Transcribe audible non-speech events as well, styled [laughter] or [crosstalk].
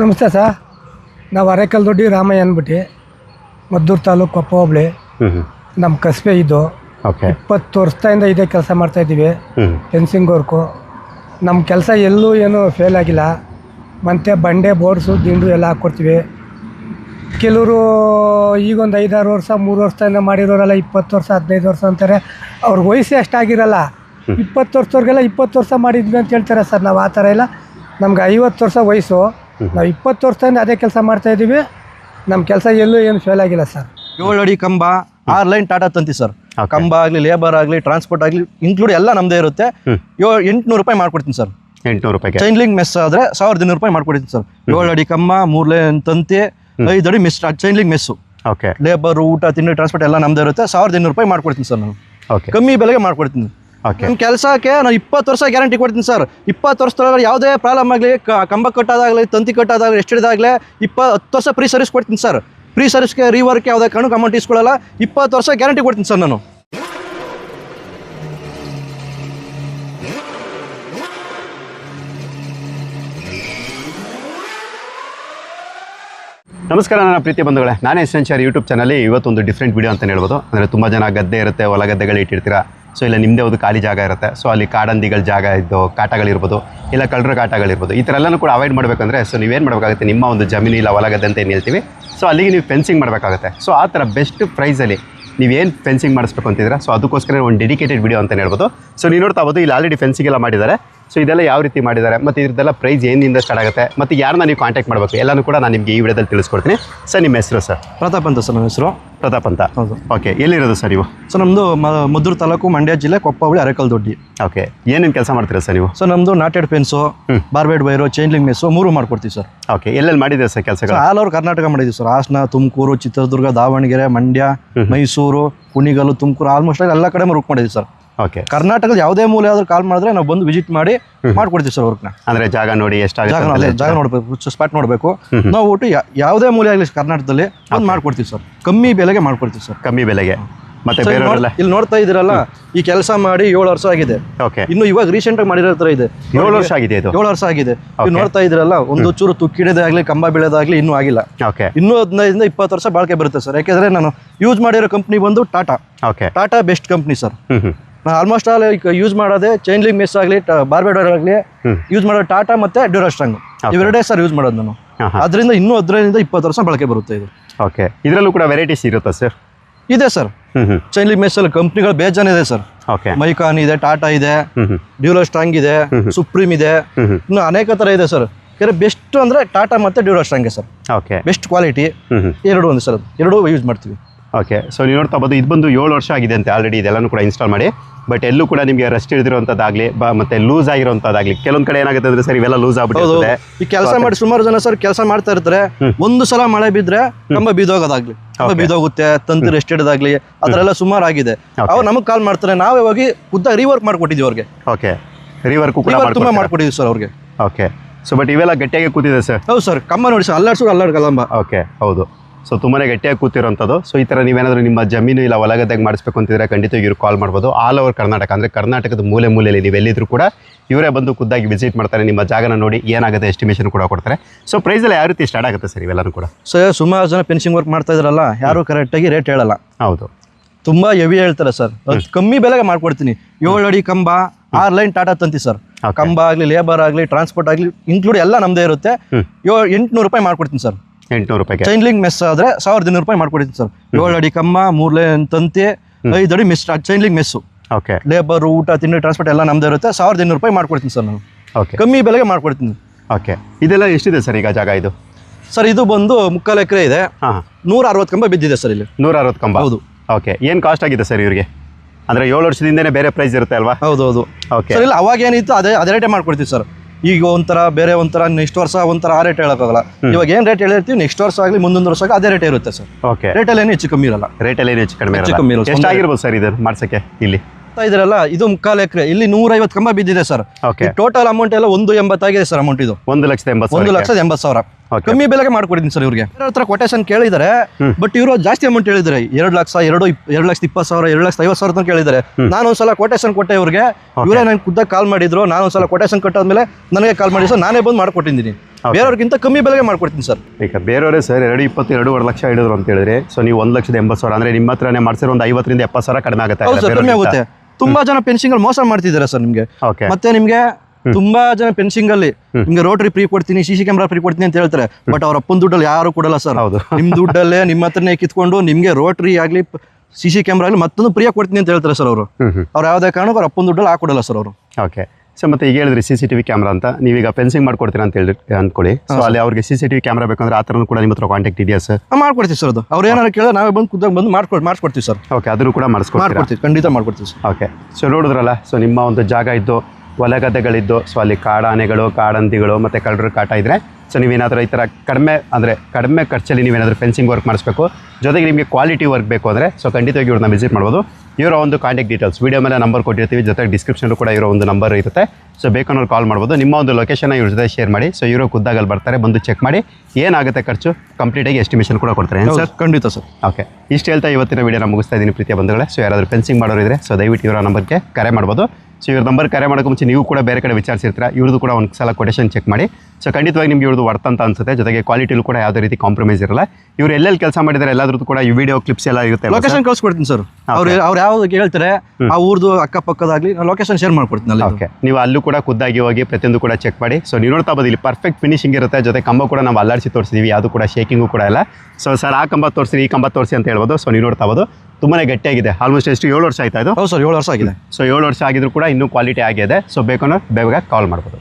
ನಮಸ್ತೆ ಸರ್. ನಾವು ಅರೆಕಲ್ ದೊಡ್ಡಿ ರಾಮಯ್ಯ ಅಂದ್ಬಿಟ್ಟು ಮದ್ದೂರು ತಾಲೂಕು ಕೊಪ್ಪ ಹೋಬಳಿ. ನಮ್ಮ ಕಸಬೆ ಇದು. ಓಕೆ. ಇಪ್ಪತ್ತು ವರ್ಷದಿಂದ ಇದೇ ಕೆಲಸ ಮಾಡ್ತಾಯಿದ್ದೀವಿ ಇದ್ದೀವಿ. Fencing work. ನಮ್ಮ ಕೆಲಸ ಎಲ್ಲೂ ಏನೂ ಫೇಲ್ ಆಗಿಲ್ಲ. ಮತ್ತು ಬಂಡೆ ಬೋರ್ಡ್ಸು ದಿಂಡು ಎಲ್ಲ ಹಾಕ್ಕೊಡ್ತೀವಿ. ಕೆಲವರು ಈಗೊಂದು ಐದಾರು ವರ್ಷ ಮೂರು ವರ್ಷದಿಂದ ಮಾಡಿರೋರಲ್ಲ ಇಪ್ಪತ್ತು ವರ್ಷ ಹದಿನೈದು ವರ್ಷ ಅಂತಾರೆ. ಅವ್ರ ವಯಸ್ಸೇ ಅಷ್ಟಾಗಿರಲ್ಲ. ಇಪ್ಪತ್ತು ವರ್ಷದವ್ರಿಗೆಲ್ಲ ಇಪ್ಪತ್ತು ವರ್ಷ ಮಾಡಿದ್ವಿ ಅಂತ ಹೇಳ್ತಾರೆ ಸರ್. ನಾವು ಆ ಥರ ಇಲ್ಲ. ನಮ್ಗೆ ಐವತ್ತು ವರ್ಷ ವಯಸ್ಸು. ನಾವು ಇಪ್ಪತ್ತು ವರ್ಷದಿಂದ ಅದೇ ಕೆಲಸ ಮಾಡ್ತಾ ಇದ್ದೀವಿ. ನಮ್ಮ ಕೆಲಸ ಎಲ್ಲೂ ಏನು ಫೇಲ್ ಆಗಿಲ್ಲ ಸರ್ ಏಳು ಅಡಿ ಕಂಬ ಆರ್ ಲೈನ್ ಟಾಟಾ ತಂತಿ ಸರ್. ಕಂಬ ಆಗಲಿ ಲೇಬರ್ ಆಗಲಿ ಟ್ರಾನ್ಸ್ಪೋರ್ಟ್ ಆಗಲಿ ಇನ್ಕ್ಲೂಡ್ ಎಲ್ಲ ನಮ್ಮದೇ ಇರುತ್ತೆ. ಎಂಟುನೂರು ರೂಪಾಯಿ ಮಾಡ್ಕೊಡ್ತೀನಿ ಸರ್ ಎಂಟುನೂರು ರೂಪಾಯಿಗೆ. ಚೈನ್ ಲಿಂಕ್ ಮೆಸ್ ಆದರೆ ಸಾವಿರದ ಇನ್ನೂರು ರೂಪಾಯಿ ಮಾಡ್ಕೊಡ್ತೀನಿ ಸರ್ ಏಳು ಅಡಿ ಕಂಬ ಮೂರು ಲೈನ್ ತಂತಿ ಐದು ಅಡಿ mesh chain link mesh okay labour ಊಟ ತಿಂಡಿ ಟ್ರಾನ್ಸ್ಪೋರ್ಟ್ ಎಲ್ಲ ನಮ್ಮದೇ ಇರುತ್ತೆ. ಸಾವಿರದ ಇನ್ನೂರು ರೂಪಾಯಿ ಮಾಡ್ಕೊಡ್ತೀನಿ ಸರ್ ನಾನು. ಓಕೆ ಕಮ್ಮಿ ಬೆಲೆಗೆ ಮಾಡ್ಕೊಡ್ತೀನಿ. ನಮ್ಮ ಕೆಲಸಕ್ಕೆ ನಾನು ಇಪ್ಪತ್ತು ವರ್ಷ ಗ್ಯಾರಂಟಿ ಕೊಡ್ತೀನಿ ಸರ್. ಇಪ್ಪತ್ತು ವರ್ಷದೊಳಗಡೆ ಯಾವುದೇ ಪ್ರಾಬ್ಲಮ್ ಆಗಲಿ ಕಂಬ ಕಟ್ಟಾದಾಗಲಿ ತಂತಿ ಕಟ್ಟೋದಾಗಲಿ ಎಷ್ಟು ಇಪ್ಪ ಹತ್ತು ವರ್ಷ ಫ್ರೀ ಸರ್ವಿಸ್ ಕೊಡ್ತೀನಿ ಸರ್. ಫ್ರೀ ಸರ್ವಿಸ್ಗೆ ರೀವರ್ಕ್ ಯಾವುದೇ ಕಾರಣಕ್ಕೆ ಅಮೌಂಟ್ ಇಸ್ಕೊಳ್ಳಲ್ಲ ಇಪ್ಪತ್ತು ವರ್ಷ ಗ್ಯಾರಂಟಿ ಕೊಡ್ತೀನಿ ಸರ್ ನಾನು. ನಮಸ್ಕಾರ ನನ್ನ ಪ್ರೀತಿ ಬಂಧುಗಳೇ. ನಾನೇ ಎಸೆನ್ಷಿಯರ್ ಯೂಟ್ಯೂಬ್ ಚಾನಲ್ಲಿ ಇವತ್ತೊಂದು ಡಿಫ್ರೆಂಟ್ ವಿಡಿಯೋ ಅಂತ ಹೇಳ್ಬೋದು. ಅಂದರೆ ತುಂಬ ಜನ ಗದ್ದೆ ಇರುತ್ತೆ ಹೊಲ ಗದ್ದೆಗಳು ಇಟ್ಟಿರ್ತೀರಾ? ಸೊ ಇಲ್ಲ ನಿಮ್ಮದೇ ಒಂದು ಖಾಲಿ ಜಾಗ ಇರುತ್ತೆ. ಸೊ ಅಲ್ಲಿ ಕಾಡಂದಿಗಳ ಜಾಗ ಇದ್ದು, ಕಾಟಗಳಿರ್ಬೋದು, ಇಲ್ಲ ಕಳ್ಳರ ಕಾಟಗಳಿರ್ಬೋದು, ಈ ಥರ ಎಲ್ಲನೂ ಕೂಡ ಅವಾಯ್ಡ್ ಮಾಡಬೇಕಂದ್ರೆ ಸೊ ನೀವೇನು ಮಾಡಬೇಕಾಗುತ್ತೆ, ನಿಮ್ಮ ಒಂದು ಜಮೀನು ಇಲ್ಲ ಹೊಲಗದ್ದೆ ಅಂತ ಏನು ಹೇಳ್ತೀವಿ? ಸೊ ಅಲ್ಲಿಗೆ ನೀವು ಫೆನ್ಸಿಂಗ್ ಮಾಡಬೇಕಾಗುತ್ತೆ. ಸೊ ಆ ಥರ ಬೆಸ್ಟ್ ಪ್ರೈಸಲ್ಲಿ ನೀವೇನು ಫೆನ್ಸಿಂಗ್ ಮಾಡಿಸ್ಬೇಕು ಅಂತಿದ್ರೆ ಸೊ ಅದಕ್ಕೋಸ್ಕರ ಒಂದು ಡೆಡಿಕೇಟೆಡ್ ವಿಡಿಯೋ ಅಂತ ಹೇಳ್ಬೋದು. ಸೊ ನೀವು ನೋಡ್ತಾ ಹೋದು ಇಲ್ಲಿ ಆಲ್ರೆಡಿ ಫೆನ್ಸಿಂಗ್ ಎಲ್ಲ ಮಾಡಿದ್ದಾರೆ. ಸೊ ಇದೆಲ್ಲ ಯಾವ ರೀತಿ ಮಾಡಿದ್ದಾರೆ? ಮತ್ತು ಇದ್ರದ್ದೆಲ್ಲ ಪ್ರೈಸ್ ಏನಿಂದ ಸ್ಟಾರ್ಟ್ ಆಗುತ್ತೆ? ಮತ್ತು ಯಾರನ್ನ ನೀವು ಕಾಂಟ್ಯಾಕ್ಟ್ ಮಾಡಬೇಕು? ಎಲ್ಲನೂ ಕೂಡ ನಾನು ನಿಮಗೆ ಈ ವಿಡಿಯೋದಲ್ಲಿ ತಿಳಿಸ್ಕೊಡ್ತೀನಿ. ಸರ್, ನಿಮ್ಮ ಹೆಸರು ಸರ್? ಪ್ರತಾಪ್ ಅಂತ ಸರ್, ನನ್ನ ಹೆಸರು. ಪ್ರತಾಪ್ ಅಂತ. ಹೌದು. ಓಕೆ ಎಲ್ಲಿರೋದು ಸರ್ ನೀವು? ಸೊ ನಮ್ಮದು ಮದ್ದೂರು ತಾಲೂಕು ಮಂಡ್ಯ ಜಿಲ್ಲೆ ಕೊಪ್ಪ ಹುಳಿ ಅರೆಕಲ್ ದೊಡ್ಡಿ ಓಕೆ ಏನೇನು ಕೆಲಸ ಮಾಡ್ತೀರಾ ಸರ್ ನೀವು? ಸೊ ನಮ್ಮದು knotted fence barbed wire chain link mesh ಮೂರು ಮಾಡ್ಕೊಡ್ತೀವಿ ಸರ್. ಓಕೆ ಎಲ್ಲೆಲ್ಲಿ ಮಾಡಿದೆ ಸರ್ ಕೆಲಸ ಆಲ್ ಓವರ್ ಕರ್ನಾಟಕ ಮಾಡಿದ್ದೀವಿ ಸರ್. ಹಾಸನ ತುಮಕೂರು ಚಿತ್ರದುರ್ಗ ದಾವಣಗೆರೆ ಮಂಡ್ಯ ಮೈಸೂರು ಕುಣಿಗಲು ತುಮಕೂರು ಆಲ್ಮೋಸ್ಟ್ ಎಲ್ಲ ಕಡೆ ವರ್ಕ್ ಮಾಡಿದ್ದೀವಿ ಸರ್. ಓಕೆ ಕರ್ನಾಟಕದ ಯಾವುದೇ ಮೂಲೆ ಆದ್ರೂ ಕಾಲ್ ಮಾಡಿದ್ರೆ ನಾವು ಬಂದು ವಿಸಿಟ್ ಮಾಡಿ ಮಾಡ್ಕೊಡ್ತೀವಿ ಸರ್ ವರ್ಕ್ನ ಅಂದ್ರೆ ಜಾಗ ನೋಡಿ ಎಷ್ಟಾಗುತ್ತೆ ಜಾಗ ನೋಡ್ಬೇಕು ಸ್ಪಾಟ್ ನೋಡಬೇಕು. ನಾವು ಒಟ್ಟು ಯಾವುದೇ ಮೂಲೆ ಆಗಲಿ ಕರ್ನಾಟಕದಲ್ಲಿ ಬಂದು ಮಾಡ್ಕೊಡ್ತೀವಿ ಸರ್ ಕಮ್ಮಿ ಬೆಲೆಗೆ ಮಾಡ್ಕೊಡ್ತೀವಿ ಸರ್ ಕಮ್ಮಿ ಬೆಲೆಗೆ. ಮತ್ತೆ ಇಲ್ಲಿ ನೋಡ್ತಾ ಇದ್ರಲ್ಲ ಈ ಕೆಲಸ ಮಾಡಿ ಏಳು ವರ್ಷ ಆಗಿದೆ. ಓಕೆ ಇನ್ನು ಇವಾಗ ರೀಸೆಂಟ್ ಆಗಿ ಮಾಡಿರೋ ತರ ಇದೆ. ಏಳು ವರ್ಷ ಆಗಿದೆ ಇದು? ಏಳು ವರ್ಷ ಆಗಿದೆ. ನೀವು ನೋಡ್ತಾ ಇದ್ರಲ್ಲ ಒಂದು ಚೂರು ತುಕ್ಕಿಡೋದೇ ಆಗ್ಲಿ ಕಂಬ ಬೀಳೋದಾಗ್ಲಿ ಇನ್ನೂ ಆಗಿಲ್ಲ. ಓಕೆ ಇನ್ನೂ ಹದಿನೈದರಿಂದ ಇಪ್ಪತ್ತು ವರ್ಷ ಬಾಳಿಕೆ ಬರುತ್ತೆ ಸರ್ ಯಾಕೆಂದ್ರೆ ನಾನು ಯೂಸ್ ಮಾಡಿರೋ ಕಂಪ್ನಿ ಬಂದು Tata okay Tata best company sir almost all use ಮಾಡೋದೇ ಚೈನ್ ಲಿಂಗ್ ಮಿಸ್ ಆಗಲಿ ಬಾರ್ಬೆಡೋರ್ ಆಗಲಿ ಯೂಸ್ ಮಾಡೋ ಟಾಟಾ ಮತ್ತೆ ಡ್ಯೂರಾಸ್ಟ್ರಾಂಗ್ ಇವೆರಡೇ ಸರ್ ಯೂಸ್ ಮಾಡೋದು ನಾನು. ಅದರಿಂದ ಇನ್ನೂ ಹದಿನೈದರಿಂದ ಇಪ್ಪತ್ತು ವರ್ಷ ಬಳಕೆ ಬರುತ್ತೆ ಇದು. ಓಕೆ ಇದರಲ್ಲೂ ಕೂಡ ವೆರೈಟೀಸ್ ಇರುತ್ತಾ ಸರ್ ಇದೆ ಸರ್ ಚೈನ್ ಲಿಂಗ್ ಮೆಸ್ ಅಲ್ಲಿ ಕಂಪ್ನಿಗಳು ಬೇಜಾನ್ ಇದೆ ಸರ್ ಓಕೆ ಮೈಕಾನ್ ಇದೆ ಟಾಟಾ ಇದೆ ಡ್ಯೂರೋ ಸ್ಟ್ರಾಂಗ್ ಇದೆ ಸುಪ್ರೀಮ್ ಇದೆ. ಇನ್ನು ಅನೇಕ ಥರ ಇದೆ ಸರ್ ಯಾಕಂದ್ರೆ ಬೆಸ್ಟ್ ಅಂದರೆ ಟಾಟಾ ಮತ್ತು ಡ್ಯೂರೋಸ್ಟ್ರಾಂಗೆ ಸರ್ ಓಕೆ ಬೆಸ್ಟ್ ಕ್ವಾಲಿಟಿ ಎರಡು ಒಂದು ಸರ್ ಎರಡೂ ಯೂಸ್ ಮಾಡ್ತೀವಿ. ಓಕೆ ಸೊ ನೀವು ನೋಡ್ತಾ ಬಂದು ಇದು ಬಂದು ಏಳು ವರ್ಷ ಆಗಿದೆ ಅಂತ ಆಲ್ರೆಡಿ ಇದೆಲ್ಲನೂ ಕೂಡ ಇನ್ಸ್ಟಾಲ್ ಮಾಡಿ. ಬಟ್ ಎಲ್ಲೂ ಕೂಡ ನಿಮಗೆ ರೆಸ್ಟ್ ಹಿಡಿದಿರುವಂಥದ್ದಾಗಲಿ ಬ ಮತ್ತೆ ಲೂಸ್ ಆಗಿರುವಂಥದ್ದಾಗಲಿ ಕೆಲವೊಂದು ಕಡೆ ಏನಾಗುತ್ತೆ ಅಂದರೆ ಸರ್ ಇವೆಲ್ಲ ಲೂಸ್ ಆಗ್ಬಿಟ್ಟಿದೆ ಈ ಕೆಲಸ ಮಾಡಿ ಸುಮಾರು ಜನ ಸರ್ ಕೆಲಸ ಮಾಡ್ತಾ ಇರ್ತಾರೆ. ಒಂದು ಸಲ ಮಳೆ ಬಿದ್ರೆ ಕಂಬ ಬೀದೋಗೋದಾಗ್ಲಿ ಕಂಬ ಬೀದೋಗುತ್ತೆ ತಂತಿ ರೆಸ್ಟ್ ಹಿಡಿದಾಗ್ಲಿ ಅದರೆಲ್ಲ ಸುಮಾರು ಆಗಿದೆ. ಅವ್ರು ನಮಗೆ ಕಾಲ್ ಮಾಡ್ತಾರೆ ನಾವೇ ಹೋಗಿ ಖುದ್ದ ರೀವರ್ಕ್ ಮಾಡಿಕೊಟ್ಟಿದ್ದೀವಿ ಅವ್ರಿಗೆ. ಓಕೆ ರೀವರ್ಕ್ ಕೂಡ ತುಂಬ ಮಾಡಿಕೊಟ್ಟಿದ್ದೀವಿ ಸರ್ ಅವ್ರಿಗೆ. ಓಕೆ ಸೊ ಬಟ್ ಇವೆಲ್ಲ ಗಟ್ಟಿಯಾಗಿ ಕೂತಿದೆ ಸರ್ ಹೌದು ಸರ್ ಕಮ್ಮ ನೋಡಿ ಸರ್ ಅಲ್ಲಾಡ್ಸೋರು ಅಲ್ಲಾಡ್ಗಲ್ಲಂಬ. ಓಕೆ ಹೌದು. ಸೊ ತುಂಬಾ ಗಟ್ಟಿಯಾಗಿ ಕೂತಿರೋಂಥದ್ದು. ಸೊ ಈ ಥರ ನೀವೇನಾದರೂ ನಿಮ್ಮ ಜಮೀನು ಇಲ್ಲ ಹೊಲಗದ್ದೆಗೆ ಮಾಡಿಸ್ಬೇಕು ಅಂತಿದ್ರೆ ಖಂಡಿತ ಇವ್ರು ಕಾಲ್ ಮಾಡ್ಬೋದು. ಆಲ್ ಓವರ್ ಕರ್ನಾಟಕ ಅಂದರೆ ಕರ್ನಾಟಕದ ಮೂಲೆ ಮೂಲೆಯಲ್ಲಿ ನೀವು ಎಲ್ಲಿದ್ರು ಕೂಡ ಇವರೇ ಬಂದು ಖುದ್ದಾಗಿ ವಿಸಿಟ್ ಮಾಡ್ತಾರೆ. ನಿಮ್ಮ ಜಾಗನ ನೋಡಿ ಏನಾಗುತ್ತೆ ಎಸ್ಟಿಮೇಷನ್ ಕೂಡ ಕೊಡ್ತಾರೆ. ಸೊ ಪ್ರೈಸಲ್ಲಿ ಯಾವ ರೀತಿ ಸ್ಟಾರ್ಟ್ ಆಗುತ್ತೆ ಸರ್ ಇವೆಲ್ಲನೂ ಕೂಡ? ಸೊ ಸುಮಾರು ಜನ ಫಿನಿಶಿಂಗ್ ವರ್ಕ್ ಮಾಡ್ತಾ ಇದ್ರಲ್ಲ ಯಾರು ಕರೆಕ್ಟಾಗಿ ರೇಟ್ ಹೇಳಲ್ಲ. ಹೌದು. ತುಂಬಾ ಹೆವಿ ಹೇಳ್ತಾರೆ ಸರ್ ಕಮ್ಮಿ ಬೆಲೆಗೆ ಮಾಡ್ಕೊಡ್ತೀನಿ. ಏಳು ಅಡಿ ಕಂಬ ಆರ್ ಲೈನ್ ಟಾಟಾ ತಂತಿ ಸರ್. ಕಂಬ ಆಗಲಿ ಲೇಬರ್ ಆಗಲಿ ಟ್ರಾನ್ಸ್ಪೋರ್ಟ್ ಆಗಲಿ ಇನ್ಕ್ಲೂಡ್ ಎಲ್ಲ ನಮ್ಮದೇ ಇರುತ್ತೆ. ಏಳು ಎಂಟುನೂರು ರೂಪಾಯಿ ಮಾಡ್ಕೊಡ್ತೀನಿ ಸರ್ ಎಂಟುನೂರು ರೂಪಾಯಿಗೆ. ಚೈನ್ ಲಿಂಕ್ ಮೆಸ್ ಆದ್ರೆ ಸಾವಿರದ ಇನ್ನೂರು ರೂಪಾಯಿ ಮಾಡ್ಕೊಡ್ತೀನಿ ಸರ್. ಏಳು ಅಡಿ ಕಮ್ಮ ಮೂರು ಲೈನ್ ತಂತಿ ಐದು ಅಡಿ mesh chain link mesh okay labour ಊಟ ತಿಂಡಿ ಟ್ರಾನ್ಸ್ಪೋರ್ಟ್ ಎಲ್ಲ ನಮ್ಮದೇ ಇರುತ್ತೆ. ಸಾವಿರದ ಇನ್ನೂರು ರೂಪಾಯಿ ಮಾಡ್ಕೊಡ್ತೀನಿ ಸರ್ ನಾನು. ಓಕೆ ಕಮ್ಮಿ ಬೆಲೆಗೆ ಮಾಡ್ಕೊಡ್ತೀನಿ. ಓಕೆ ಇದೆಲ್ಲ ಎಷ್ಟಿದೆ ಸರ್ ಈಗ ಜಾಗ ಇದು? ಸರ್ ಇದು ಬಂದು ಮುಕ್ಕಾಲು ಎಕರೆ ಇದೆ. ನೂರ ಅರವತ್ತು ಕಂಬ ಬಿದ್ದಿದೆ ಸರ್ ಇಲ್ಲಿ. ನೂರ ಅರವತ್ತು ಕಂಬ? ಹೌದು. ಓಕೆ ಏನು ಕಾಸ್ಟ್ ಆಗಿದೆ ಸರ್ ಇವರಿಗೆ? ಅಂದರೆ ಏಳು ವರ್ಷದಿಂದನೇ ಬೇರೆ ಪ್ರೈಸ್ ಇರುತ್ತೆ ಅಲ್ವಾ? ಹೌದು ಹೌದು. ಓಕೆ ಸರ್ ಇಲ್ಲ ಅವಾಗ ಏನಿತ್ತು ಅದೇ ಅದೇ ರೇಟೇ ಮಾಡ್ಕೊಡ್ತೀವಿ ಸರ್. ಈಗ ಒಂಥರ ಬೇರೆ ಒಂಥರ ನೆಕ್ಸ್ಟ್ ವರ್ಷ ಒಂಥರ ಆ ರೇಟ್ ಹೇಳೋಕ್ಕಾಗಲ್ಲ. ಇವಾಗ ಏನು ರೇಟ್ ಹೇಳಿರ್ತೀವಿ ನೆಕ್ಸ್ಟ್ ವರ್ಷ ಆಗಲಿ ಮುಂದೊಂದು ವರ್ಷ ಅದೇ ರೇಟ್ ಇರುತ್ತೆ ಸರ್ ಓಕೆ ಅಲ್ಲಿ ಏನು ಹೆಚ್ಚು ಕಮ್ಮಿ ಇರಲ್ಲ. ರೇಟಲ್ಲಿ ಏನು ಹೆಚ್ಚು ಕಡಿಮೆ ಹೆಚ್ಚು ಕಮ್ಮಿ ಇರಲ್ಲ. ಎಷ್ಟಾಗಿರ್ಬೋದು ಸರ್ ಇದು ಮಾಡ್ಸೋಕ್ಕೆ ಇಲ್ಲಿ? ಇದ್ರಲ್ಲ ಇದು ಮುಕ್ಕಾಲು ಎಕರೆ. ಇಲ್ಲಿ ನೂರೈವತ್ತು ಕಂಬ ಬಿದ್ದಿದೆ ಸರ್ ಟೋಟಲ್ ಅಮೌಂಟ್ ಎಲ್ಲ ಒಂದು ಎಂಬತ್ತಾಗಿದೆ ಸರ್ ಅಮೌಂಟ್ ಇದು. ಒಂದು ಲಕ್ಷದ ಎಂಬತ್ತು ಒಂದು. ಲಕ್ಷದ ಎಂಬತ್ತು ಸಾವಿರ. ಕಮ್ಮಿ ಬೆಲೆಗೆ ಮಾಡ್ಕೊಡಿದ್ದೀನಿ ಸರ್ ಇವ್ರಿಗೆ. ಹತ್ರ ಕೊಟೇಶನ್ ಕೇಳಿದ್ದಾರೆ ಬಟ್ ಇವರು ಜಾಸ್ತಿ ಅಮೌಂಟ್ ಹೇಳಿದ್ದಾರೆ. ಎರಡು ಲಕ್ಷ ಎರಡು ಎರಡು ಲಕ್ಷದ ಇಪ್ಪತ್ತು ಸಾವಿರ ಎರಡು ಲಕ್ಷ ಐವತ್ತು ಸಾವಿರ ಅಂತ ಕೇಳಿದ್ದಾರೆ. ನಾನು ಒಂದ್ಸಲ ಕೊಟೇಶನ್ ಕೊಟ್ಟೆ ಇವ್ರಿಗೆ. ಇವರೇ ನನಗೆ ಖುದ್ದಾಗ ಕಾಲ್ ಮಾಡಿದ್ರು. ನಾನು ಒಂದ್ಸಲ ಕೊಟೇಶನ್ ಕೊಟ್ಟಾದ್ಮೇಲೆ ನನಗೆ ಕಾಲ್ ಮಾಡಿ ಸರ್ ನಾನೇ ಬಂದು ಮಾಡ್ಕೊಟ್ಟಿದ್ದೀನಿ. ಬೇರೆಯವ್ರಿಗಿಂತ ಕಮ್ಮಿ ಬೆಲೆಗೆ ಮಾಡ್ಕೊಡ್ತೀನಿ ಸರ್. ಈಗ ಬೇರೆಯವರೇ ಸರ್ ಎರಡು ಇಪ್ಪತ್ತು ಎರಡೂವರೆ ಲಕ್ಷ ಹೇಳಿದ್ರು ಅಂತ ಹೇಳಿದ್ರೆ ಸೊ ನೀವು ಒಂದು ಲಕ್ಷದ ಎಂಬತ್ತು ಸಾವಿರ ಅಂದರೆ ನಿಮ್ಮ ಹತ್ರನೇ ಮಾಡಿಸಿರೋ ಒಂದು ಐವತ್ತರಿಂದ ಎಪ್ಪತ್ತು ಸಾವಿರ ಕಡಿಮೆ ಆಗುತ್ತೆ ಕಮ್ಮಿ ಆಗುತ್ತೆ. ತುಂಬಾ ಜನ ಪೆನ್ಷನ್ಗಳು ಮೋಸ ಮಾಡ್ತಿದ್ದಾರೆ ಸರ್ ನಿಮಗೆ. ಮತ್ತೆ ನಿಮ್ಗೆ ತುಂಬಾ ಜನ ಪೆನ್ಸಿಂಗ್ ಅಲ್ಲಿ ನಿಮ್ಗೆ ರೋಟರಿ ಫ್ರೀ ಕೊಡ್ತೀನಿ ಸಿಸಿ ಕ್ಯಾಮ್ರಾ ಫ್ರೀ ಕೊಡ್ತೀನಿ ಅಂತ ಹೇಳ್ತಾರೆ. ಬಟ್ ಅವ್ರ ಅಪ್ಪನ ದುಡ್ಡಲ್ಲಿ ಯಾರು ಕೊಡಲ್ಲ ಸರ್. [laughs] ನಿಮ್ ದುಡ್ಡಲ್ಲೇ ನಿಮ್ಮ ಹತ್ರನೇ ಕಿತ್ಕೊಂಡು ನಿಮ್ಗೆ ರೋಟರಿ ಆಗ್ಲಿ ಸಿಸಿ ಕ್ಯಾಮ್ರಾ ಆಗಲಿ ಮತ್ತೊಂದು ಫ್ರೀಯಾಗಿ ಕೊಡ್ತೀನಿ ಅಂತ ಹೇಳ್ತಾರೆ ಸರ್ ಅವರು. ಅವ್ರು ಯಾವ್ದೇ ಕಾರಣಕ್ಕೂ ಅವ್ರ ಅಪ್ಪನ ದುಡ್ಡಲ್ಲಿ ಹಾಕೊಡಲ್ಲ ಸರ್ ಅವರು. ಓಕೆ ಸೊ ಮತ್ತೆ ಈಗ ಹೇಳಿದ್ರಿ ಸಿ ಸಿ ಟಿವಿ ಕ್ಯಾಮ್ರಾ ಅಂತ. ನೀವೀಗ ಫೆನ್ಸಿಂಗ್ ಮಾಡ್ಕೊಡ್ತೀರಾ ಅಂತ ಹೇಳಿ ಅಂದ್ಕೊಳ್ಳಿ ಸೊ ಅಲ್ಲಿ ಅವ್ರಿಗೆ ಸಿ ಸಿ ಟಿವಿ ಕ್ಯಾಮ್ರಾ ಬೇಕಂದ್ರೆ ಆ ಥರನೂ ಕೂಡ ನಿಮ್ಮ ಹತ್ರ ಕಾಂಟ್ಯಾಕ್ಟ್ ಇದೆಯಾ ಸರ್ ಮಾಡ್ಕೊಡ್ತೀವಿ ಸರ್ ಅದು. ಅವ್ರು ಏನಾರು ಕೇಳಿದ್ರೆ ನಾವೇ ಬಂದು ಕುದ್ದಾಗ ಬಂದು ಮಾಡ್ಕೊಡ್ ಮಾಡಿಸ್ಕೊಡ್ತೀವಿ ಸರ್ ಓಕೆ ಅದನ್ನು ಕೂಡ ಮಾಡಿಸ್ಕೊಡ್ತೀವಿ ಮಾಡ್ಕೊಡ್ತೀವಿ. ಖಂಡಿತ ಮಾಡ್ಕೊಡ್ತೀವಿ ಸರ್ ಓಕೆ ಸೊ ನೋಡಿದ್ರಲ್ಲ ಸೊ ನಿಮ್ಮ ಒಂದು ಜಾಗ ಇದ್ದು ಹೊಲ ಗದ್ದೆಗಳಿದ್ದು ಸೊ ಅಲ್ಲಿ ಕಾಡಾನೆಗಳು ಕಾಡಂದಿಗಳು ಮತ್ತು ಕಳ್ಳರು ಕಾಟ ಇದ್ದರೆ ಸೊ ನೀವೇನಾದರೂ ಈ ಥರ ಕಡಿಮೆ ಅಂದರೆ ಕಡಿಮೆ ಖರ್ಚಲ್ಲಿ ನೀವೇನಾದರೂ ಫೆನ್ಸಿಂಗ್ ವರ್ಕ್ ಮಾಡಿಸ್ಬೇಕು. ಜೊತೆಗೆ ನಿಮಗೆ ಕ್ವಾಲಿಟಿ ವರ್ಕ್ ಬೇಕು ಅಂದರೆ ಸೊ ಖಂಡಿತವಾಗಿ ಇವ್ರನ್ನ ವಿಸಿಟ್ ಮಾಡ್ಬೋದು. ಇವರ ಒಂದು ಕಾಂಟ್ಯಾಕ್ಟ್ ಡೀಟೇಲ್ಸ್ ವೀಡಿಯೋ ಮೇಲೆ ನಂಬರ್ ಕೊಟ್ಟಿರ್ತೀವಿ ಜೊತೆಗೆ ಡಿಸ್ಕ್ರಿಪ್ಷನ್ ಕೂಡ ಇರೋ ಒಂದು ನಂಬರ್ ಇರುತ್ತೆ. ಸೊ ಬೇಕನ್ನೋರು ಕಾಲ್ ಮಾಡ್ಬೋದು. ನಿಮ್ಮ ಒಂದು ಲೊಕೇಶನ್ ಇವ್ರ ಜೊತೆ ಶೇರ್ ಮಾಡಿ ಸೊ ಇವರು ಖುದ್ದಾಗಲ್ಲಿ ಬರ್ತಾರೆ ಬಂದು ಚೆಕ್ ಮಾಡಿ ಏನಾಗುತ್ತೆ ಖರ್ಚು ಕಂಪ್ಲೀಟಾಗಿ ಎಸ್ಟಿಮೇಷನ್ ಕೂಡ ಕೊಡ್ತಾರೆ. ಸರ್? ಖಂಡಿತ ಸರ್. ಓಕೆ ಇಷ್ಟು ಹೇಳ್ತಾ ಇವತ್ತಿನ ವೀಡಿಯೋನ ಮುಗಿಸ್ತಾ ಇದ್ದೀನಿ ಪ್ರೀತಿಯ ಬಂಧುಗಳೇ. ಸೊ ಯಾರಾದರೂ ಫೆನ್ಸಿಂಗ್ ಮಾಡೋರು ಇದ್ರೆ ಸೊ ದಯವಿಟ್ಟು ಇವರ ನಂಬರ್ಗೆ ಕರೆ ಮಾಡ್ಬೋದು. ಸೊ ಇವ್ರ ನಂಬರ್ ಕರೆ ಮಾಡೋಕೆ ಮುಂಚೆ ನೀವು ಕೂಡ ಬೇರೆ ಕಡೆ ವಿಚಾರಿಸಿರ್ತೀರ? ಇವ್ರದ್ದು ಕೂಡ ಒಂದು ಸಲ ಕೊಟೇಶನ್ ಚೆಕ್ ಮಾಡಿ. ಸೊ ಖಂಡಿತವಾಗಿ ನಿಮ್ಗೆ ಇವ್ರದ್ದು ವರ್ತ್ ಅಂತ ಅನ್ಸುತ್ತೆ. ಜೊತೆಗೆ ಕ್ವಾಲಿಟಿಲೂ ಕೂಡ ಯಾವುದೇ ರೀತಿ ಕಾಂಪ್ರಮೈಸ್ ಇರಲ್ಲ. ಇವ್ರು ಎಲ್ಲೆಲ್ಲಿ ಕೆಲಸ ಮಾಡಿದ್ದಾರೆ ಎಲ್ಲಾದ್ರದ್ದು ಕೂಡ ಈ ವಿಡಿಯೋ ಕ್ಲಿಪ್ಸ್ ಎಲ್ಲ ಇರುತ್ತೆ ಲೊಕೇಶನ್ ಕಳ್ಸ್ಕೊಡ್ತೀನಿ ಸರ್ ಅವ್ರು ಅವ್ರು ಯಾವ್ದು ಹೇಳ್ತಾರೆ ಆ ಊರ್ದು ಅಕ್ಕಪಕ್ಕದಾಗ್ಲಿ ನಾನು ಲೊಕೇಶನ್ ಶೇರ್ ಮಾಡ್ಕೊಡ್ತೀನಿ ಅಲ್ಲಿ. ಓಕೆ ನೀವು ಅಲ್ಲೂ ಕೂಡ ಖುದ್ದಾಗಿ ಹೋಗಿ ಪ್ರತಿಯೊಂದು ಕೂಡ ಚೆಕ್ ಮಾಡಿ. ಸೊ ನೀವು ನೋಡ್ತಾ ಇಲ್ಲಿ ಪರ್ಫೆಕ್ಟ್ ಫಿನಿಶಿಂಗ್ ಇರುತ್ತೆ. ಜೊತೆ ಕಂಬ ಕೂಡ ನಾವು ಅಲ್ಲಾಡಿಸಿ ತೋರಿಸಿದೀವಿ. ಯಾವುದು ಕೂಡ ಶೇಕಿಂಗು ಕೂಡ ಇಲ್ಲ. ಸೊ ಸರ್ ಆ ಕಂಬ ತೋರಿಸಿ ಈ ಕಂಬ ತೋರಿಸಿ ಅಂತ ಹೇಳ್ಬೋದು. ಸೊ ನೀವು ನೋಡ್ತಾ ಬೋದು ತುಂಬಾ ಗಟ್ಟಿಯಾಗಿದೆ. ಆಲ್ಮೋಸ್ಟ್ ಎಷ್ಟು? ಏಳು ವರ್ಷ ಆಯ್ತಾ ಇದು? ಹೌದು ಸರ್ ಏಳು ವರ್ಷ ಆಗಿದೆ. ಸೊ ಏಳು ವರ್ಷ ಆಗಿದ್ರು ಕೂಡ ಇನ್ನೂ ಕ್ವಾಲಿಟಿ ಆಗಿದೆ. ಸೊ ಬೇಕು ಬೇಗ ಕಾಲ್ ಮಾಡ್ಬೋದು.